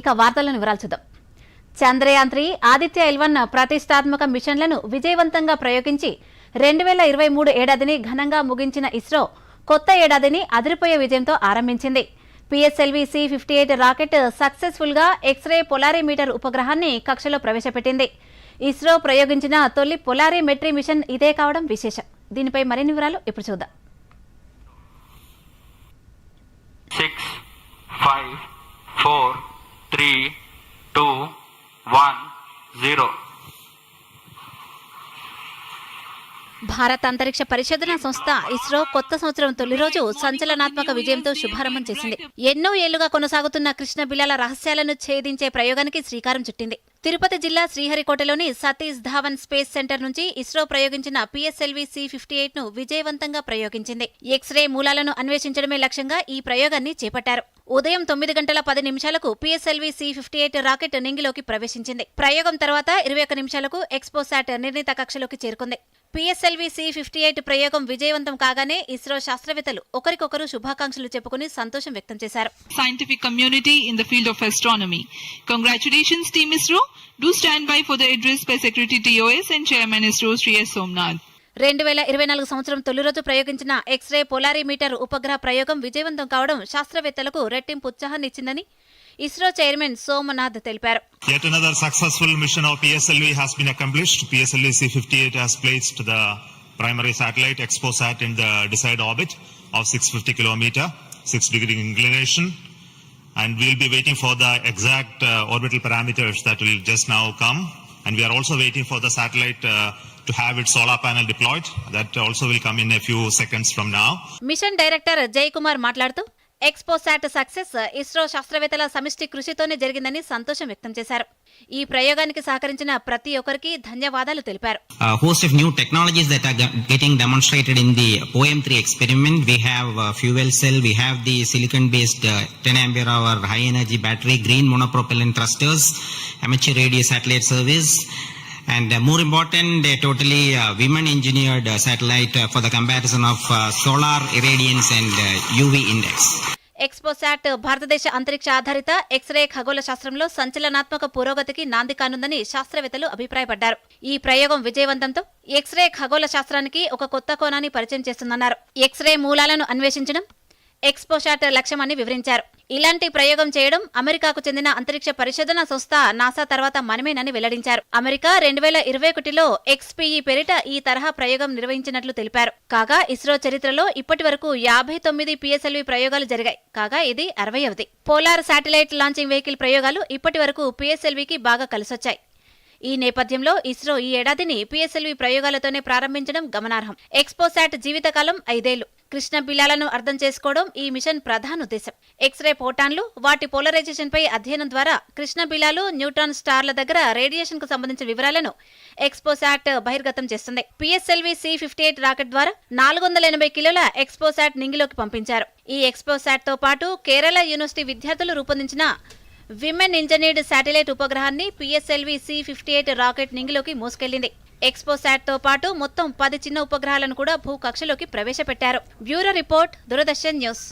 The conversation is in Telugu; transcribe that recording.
ఇక వార్తలను వివరాలు చూద్దాం. చంద్రయాన్ త్రీ ఆదిత్య ఎల్వన్ ప్రతిష్టాత్మక మిషన్లను విజయవంతంగా ప్రయోగించి రెండు వేల ఇరవై మూడు ఏడాదిని ఘనంగా ముగించిన ఇస్రో కొత్త ఏడాదిని అదిరిపోయే విజయంతో ఆరంభించింది. PSLV C fifty eight rocket సక్సెస్ఫుల్గా ఎక్స్రే పొలారిమీటర్ ఉపగ్రహాన్ని కక్షలో ప్రవేశపెట్టింది. ఇస్రో ప్రయోగించిన తొలి పొలారిమెట్రీ మిషన్ ఇదే కావడం విశేషం. దీనిపై మరిన్ని వివరాలు ఇప్పుడు చూద్దాం. భారత అంతరిక్ష పరిశోధన సంస్థ ఇస్రో కొత్త సంవత్సరం తొలి రోజు సంచలనాత్మక విజయంతో శుభారంభం చేసింది. ఎన్నో ఏళ్ళుగా కొనసాగుతున్న కృష్ణ బిలాల రహస్యాలను ఛేదించే ప్రయోగానికి శ్రీకారం చుట్టింది. తిరుపతి జిల్లా శ్రీహరికోటలోని సతీష్ ధావన్ స్పేస్ సెంటర్ నుంచి ఇస్రో ప్రయోగించిన పిఎస్ఎల్వి సి ఫిఫ్టీ ఎయిట్ను విజయవంతంగా ప్రయోగించింది. ఎక్స్రే మూలాలను అన్వేషించడమే లక్ష్యంగా ఈ ప్రయోగాన్ని చేపట్టారు. ఉదయం తొమ్మిది గంటల పది నిమిషాలకు PSLV C fifty eight rocket నింగిలోకి ప్రవేశించింది. ప్రయోగం తర్వాత ఇరవై ఒక్క నిమిషాలకు ఎక్స్పోసాట్ నిర్ణీత కక్షలోకి చేరుకుంది. పిఎస్ఎల్వి సి ఫిఫ్టీ ఎయిట్ ప్రయోగం విజయవంతం కాగానే ఇస్రో శాస్త్రవేత్తలు ఒకరికొకరు శుభాకాంక్షలు చెప్పుకుని సంతోషం వ్యక్తం చేశారు scientific community in the field of astronomy. Congratulations, Team ISRO. Do stand by for the address by Secretary TOS and Chairman ISRO, Sri S. Somnath. రెండు వేల ఇరవై నాలుగు సంవత్సరం తొలి రోజు ప్రయోగించిన ఎక్స్రే పొలారిమీటర్ ఉపగ్రహ ప్రయోగం విజయవంతం కావడం శాస్త్రవేత్తలకు రెట్టింపు ఉత్సాహాన్ని ఇచ్చిందని ఇస్రో చైర్మన్ సోమనాథ్ తెలిపారు Yet another successful mission of PSLV has been accomplished. PSLV C-58 has placed the primary satellite ExpoSat in the desired orbit of 650 kilometer, 6 degree inclination. And we'll be waiting for the exact uh, orbital parameters that will just now come. And we are also waiting for the satellite uh, to have its solar panel deployed. That also will come in a few seconds from now. Mission director Jay Kumar మాట్లాడుతూ ఎక్స్పోసాట్ సక్సెస్ ఇస్రో శాస్త్రవేత్తల సమిష్టి కృషితోనే జరిగిందని సంతోషం వ్యక్తం చేశారు. ఈ ప్రయోగానికి సహకరించిన ప్రతి ఒక్కరికి ధన్యవాదాలు తెలిపారు. Host of new technologies that are getting in the OM three experiment we have fuel cell we have the silicon based ten ampere hour high battery green monopropellant thrusters MH radio satellite service and uh, more important, a totally uh, satellite women-engineered uh, satellite solar for the comparison of uh, solar irradiance and UV index. XPoSat భారతదేశ అంతరిక్ష ఆధారిత ఎక్స్రే ఖగోళ శాస్త్రంలో సంచలనాత్మక పురోగతికి నాంది కానుందని శాస్త్రవేత్తలు అభిప్రాయపడ్డారు ఈ ప్రయోగం విజయవంతంతో ఎక్స్రే ఖగోళ శాస్త్రానికి ఒక కొత్త కోణాన్ని పరిచయం చేస్తుందన్నారు ఎక్స్రే మూలాలను అన్వేషించడం ఎక్స్పోసాట్ లక్ష్యమని వివరించారు ఇలాంటి ప్రయోగం చేయడం అమెరికాకు చెందిన అంతరిక్ష పరిశోధన సంస్థ నాసా తర్వాత మనమేనని వెల్లడించారు. అమెరికా రెండు వేల ఇరవై ఒకటిలో ఎక్స్పీఈ పేరిట ఈ తరహా ప్రయోగం నిర్వహించినట్లు తెలిపారు. కాగా ఇస్రో చరిత్రలో ఇప్పటి వరకు యాభై తొమ్మిది పిఎస్ఎల్వి ప్రయోగాలు జరిగాయి. కాగా ఇది అరవైవది. పోలార్ శాటిలైట్ లాంచింగ్ వెహికల్ ప్రయోగాలు ఇప్పటి వరకు పిఎస్ఎల్వికి బాగా కలిసొచ్చాయి. ఈ నేపథ్యంలో ఇస్రో ఈ ఏడాదిని పిఎస్ఎల్వి ప్రయోగాలతోనే ప్రారంభించడం గమనార్హం. ఎక్స్పోసాట్ జీవితకాలం ఐదేళ్ళు. కృష్ణ బిలాలను అర్థం చేసుకోవడం ఈ మిషన్ ప్రధాన ఉద్దేశం. ఎక్స్రే పోటాన్లు వాటి పోలరైజేషన్ పై అధ్యయనం ద్వారా కృష్ణ బిలాలు న్యూట్రాన్ స్టార్ల దగ్గర రేడియేషన్కు సంబంధించిన వివరాలను ఎక్స్పోసాట్ బహిర్గతం చేస్తుంది. PSLV C fifty eight rocket ద్వారా నాలుగు వందల ఎనభై కిలోల ఎక్స్పోసాట్ నింగిలోకి పంపించారు. ఈ ఎక్స్పోసాట్తో పాటు కేరళ యూనివర్సిటీ విద్యార్థులు రూపొందించిన women engineered satellite ఉపగ్రహాన్ని PSLV C fifty eight rocket నింగిలోకి మోసుకెళ్ళింది ఎక్స్పోసాట్తో పాటు మొత్తం పది చిన్న ఉపగ్రహాలను కూడా భూకక్షలోకి ప్రవేశపెట్టారు. Bureau report Doordarshan news.